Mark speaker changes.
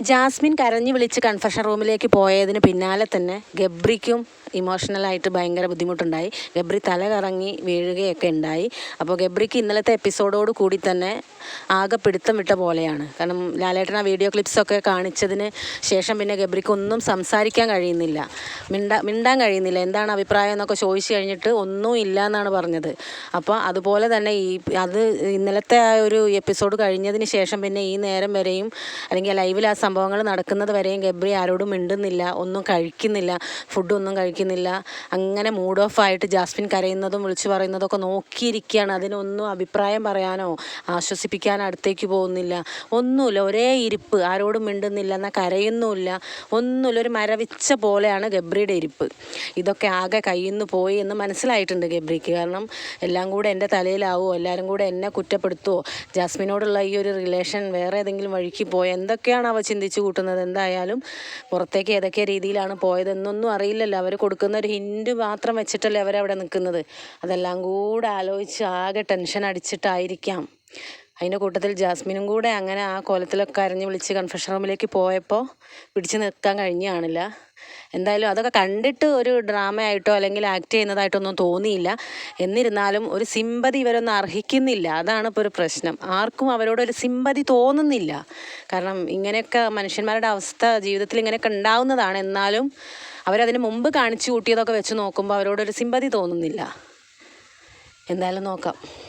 Speaker 1: Jasmine കരഞ്ഞു വിളിച്ച് confession റൂമിലേക്ക് പോയതിന് പിന്നാലെ തന്നെ ഗബ്രിക്കും ഇമോഷണലായിട്ട് ഭയങ്കര ബുദ്ധിമുട്ടുണ്ടായി. ഗബ്രി തല കറങ്ങി വീഴുകയൊക്കെ ഉണ്ടായി. അപ്പോൾ ഗബ്രിക്ക് ഇന്നലത്തെ എപ്പിസോഡോട് കൂടി തന്നെ ആകെ പിടുത്തം വിട്ട പോലെയാണ്. കാരണം ലാലേട്ടൻ ആ വീഡിയോ ക്ലിപ്സൊക്കെ കാണിച്ചതിന് ശേഷം പിന്നെ ഗബ്രിക്ക് ഒന്നും സംസാരിക്കാൻ കഴിയുന്നില്ല. മിണ്ടാ മിണ്ടാൻ കഴിയുന്നില്ല. എന്താണ് അഭിപ്രായം എന്നൊക്കെ ചോദിച്ചു കഴിഞ്ഞിട്ട് ഒന്നും ഇല്ല എന്നാണ് പറഞ്ഞത്. അപ്പോൾ അതുപോലെ തന്നെ ഈ അത് ഇന്നലത്തെ ആ ഒരു എപ്പിസോഡ് കഴിഞ്ഞതിന് ശേഷം പിന്നെ ഈ നേരം വരെയും അല്ലെങ്കിൽ ലൈവിൽ ആ സംഭവങ്ങൾ നടക്കുന്നത് വരെയും ഗബ്രി ആരോടും മിണ്ടുന്നില്ല ഒന്നും കഴിക്കുന്നില്ല ഫുഡൊന്നും കഴിക്കുന്നില്ല. അങ്ങനെ മൂഡ് ഓഫ് ആയിട്ട് ജാസ്മിൻ കരയുന്നതും വിളിച്ചു പറയുന്നതൊക്കെ നോക്കിയിരിക്കുകയാണ്. അതിനൊന്നും അഭിപ്രായം പറയാനോ ആശ്വസിപ്പിക്കാനോ അടുത്തേക്ക് പോകുന്നില്ല. ഒന്നുമില്ല. ഒരേ ഇരിപ്പ്. ആരോടും മിണ്ടുന്നില്ല എന്നാൽ കരയുന്നുമില്ല. ഒന്നുമില്ല. ഒരു മരവിച്ച പോലെയാണ് ഗബ്രിയുടെ ഇരിപ്പ്. ഇതൊക്കെ ആകെ കയ്യിൽ നിന്ന് പോയി എന്ന് മനസ്സിലായിട്ടുണ്ട് ഗബ്രിക്ക്. കാരണം എല്ലാം കൂടെ എന്റെ തലയിലാവുമോ എല്ലാവരും കൂടെ എന്നെ കുറ്റപ്പെടുത്തുമോ ജാസ്മിനോടുള്ള ഈ ഒരു റിലേഷൻ വേറെ ഏതെങ്കിലും വഴിക്ക് പോയോ എന്തൊക്കെയാണ് അവ ചിന്തിച്ചു കൂട്ടുന്നത്? എന്തായാലും പുറത്തേക്ക് ഏതൊക്കെ രീതിയിലാണ് പോയതെന്നൊന്നും അറിയില്ലല്ലോ. അവർ കൊടുക്കുന്ന ഒരു ഹിൻഡ് മാത്രം വെച്ചിട്ടല്ലേ അവരവിടെ നിൽക്കുന്നത്. അതെല്ലാം കൂടെ ആലോചിച്ച് ആകെ ടെൻഷൻ അടിച്ചിട്ടായിരിക്കാം. അതിന്റെ കൂട്ടത്തിൽ ജാസ്മിനും കൂടെ അങ്ങനെ ആ കോലത്തിലൊക്കെ അരഞ്ഞ് വിളിച്ച് കൺഫെഷൻ റൂമിലേക്ക് പോയപ്പോൾ പിടിച്ച് നിൽക്കാൻ കഴിഞ്ഞാണില്ല എന്തായാലും അതൊക്കെ കണ്ടിട്ട് ഒരു ഡ്രാമയായിട്ടോ അല്ലെങ്കിൽ ആക്ട് ചെയ്യുന്നതായിട്ടോ ഒന്നും തോന്നിയില്ല. എന്നിരുന്നാലും ഒരു സിമ്പതി ഇവരൊന്നും അർഹിക്കുന്നില്ല. അതാണ് ഇപ്പോൾ ഒരു പ്രശ്നം. ആർക്കും അവരോടൊരു സിമ്പതി തോന്നുന്നില്ല. കാരണം ഇങ്ങനെയൊക്കെ മനുഷ്യന്മാരുടെ അവസ്ഥ ജീവിതത്തിൽ ഇങ്ങനെയൊക്കെ ഉണ്ടാവുന്നതാണ്. എന്നാലും അവരതിന് മുമ്പ് കാണിച്ചു കൂട്ടിയതൊക്കെ വെച്ച് നോക്കുമ്പോൾ അവരോടൊരു സിമ്പതി തോന്നുന്നില്ല. എന്തായാലും നോക്കാം.